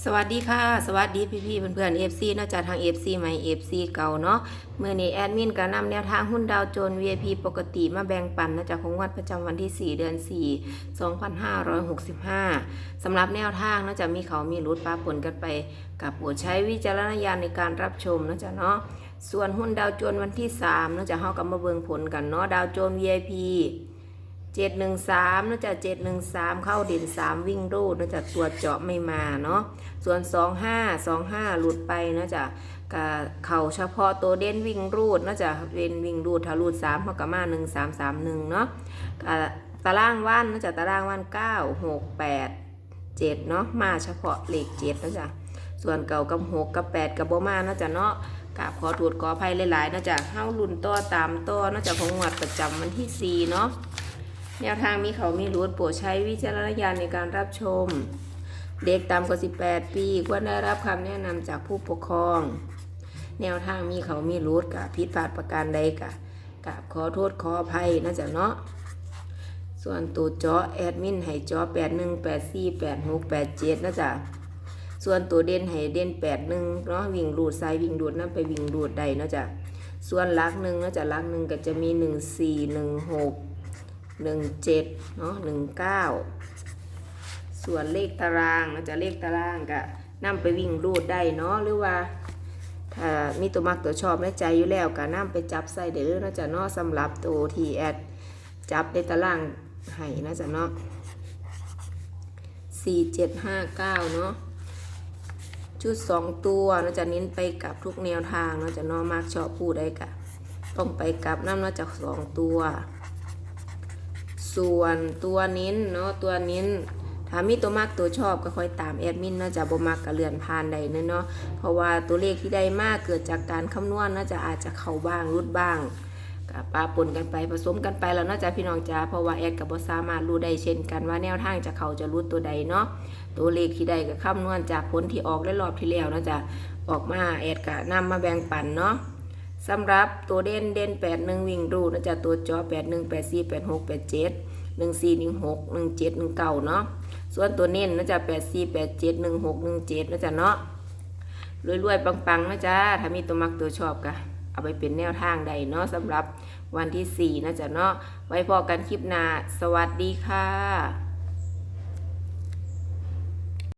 สวัสดีค่ะ สวัสดีพี่พี่ๆเพื่อนๆ FC นอกจากทาง FC ใหม่ FC เก่าเนาะเมื่อนี้แอดมินก็นำแนวทางหุ้นดาวโจน VIP ปกติมาแบ่งปันนอกจากของวันประจำวันที่ 4 เดือน 4 2565สำหรับแนวทางนอกจากมีเขามีรุดปลาผลกันไป กับโปรดใช้วิจารณญาณในการรับชมนอกจากเนาะส่วนหุ้นดาวโจนวันที่3นอกจากเฮากับมาเบิงผลกันเนาะดาวโจน VIP เจ็ดหนึ่งสามนอกจากเจ็ดหนึ่งสามเข้าเด่นสามวิ่งรูดนอกจากตัวเจาะไม่มาเนาะส่วนสองห้าสองห้าหลุดไปนอกจากกะเข่าเฉพาะตัวเด่นวิ่งรูดนอกจากเด่นวิ่งรูดถ้ารูดสามเขากับมาหนึ่งสามสามหนึ่งเนาะกะตารางวันนอกจากตารางวันเก้าหกแปดเจ็ดเนาะมาเฉพาะเลขเจ็ดนอกจากส่วนเก่ากับหกกับแปดกับโบมานอกจากเนาะกราบขอถูดขออภัยหลายๆนอกจากเฮ้ารุ่นต่อตามต่อนอกจากของงวดประจำวันที่สี่เนาะ แนวทางมีเขามีรูดโปรดใช้วิจารณญาณในการรับชม เด็กต่ำกว่า 18 ปีควรได้รับคำแนะนำจากผู้ปกครอง แนวทางมีเขามีรูดกับผิดพลาดประการใดกะกับขอโทษขออภัยนะจ๊ะเนาะส่วนตัวจาะแอดมินให้เจาะ81 84 86 87นะจ๊ะส่วนตัวเด่นให้เด่น81เนาะวิ่งรูดซ้ายวิ่งรูดนั่นไปวิ่งรูดใดเนาะจ๊ะส่วนลักหนึ่งเนาะจ๊ะลักหนึ่งก็จะมี14 16หนึ่ง เจ็ดเนาะหนึ่งเก้าส่วนเลขตารางเราจะเลขตารางก็นำไปวิ่งรูดได้เนาะหรือว่าถ้ามีตัวมักตัวชอบในใจอยู่แล้วก็นำไปจับใส่เด้อนะจ๊ะเนาะสำหรับตัวทีแอดจับในตารางให้นะจ๊ะเนาะสี่เจ็ดห้าเก้าเนาะชุดสองตัวนะจ๊ะเน้นไปกับทุกแนวทางนะจ๊ะเนาะมักชอบพูดได้กะต้องไปกับน้ำนะจากสองตัว ส่วนตัวนิ้นเนาะตัวนิ้นถ้ามีตัวมากตัวชอบก็ค่อยตามแอดมินเนาะจะบ่มักก็เลื่อนผ่านใดเนาะเนาะเพราะว่าตัวเลขที่ได้มากเกิดจากการคำนวณน่าจะอาจจะเข้าบ้างรุดบ้างก็ปาปนกันไปผสมกันไปแล้วเนาะจะพี่น้องจ้าเพราะว่าแอดก็บ่สามารถรู้ได้เช่นกันว่าแนวทางจะเข้าจะรุดตัวใดเนาะตัวเลขที่ได้ก็คำนวณจากผลที่ออกได้รอบที่แล้วเนาะจะออกมาแอดก็นำมาแบ่งปันเนาะ สำหรับตัวเด่นเด่นแปดหนึ่งวิ่งรูดนะจ๊ะตัวจอแปดหนึ่งแปดสี่แปดหกแปดเจ็ดหนึ่งสี่หนึ่งหกหนึ่งเจ็ดหนึ่งเก้าเนาะส่วนตัวเน้นนะจ๊ะแปดสี่แปดเจ็ดหนึ่งหกหนึ่งเจ็ดนะจ๊ะเนาะรวยๆปังๆนะจ๊ะถ้ามีตัวมักตัวชอบก็เอาไปเป็นแนวทางใดเนาะสำหรับวันที่สี่นะจ๊ะเนาะไว้พอกันคลิปหน้าสวัสดีค่ะ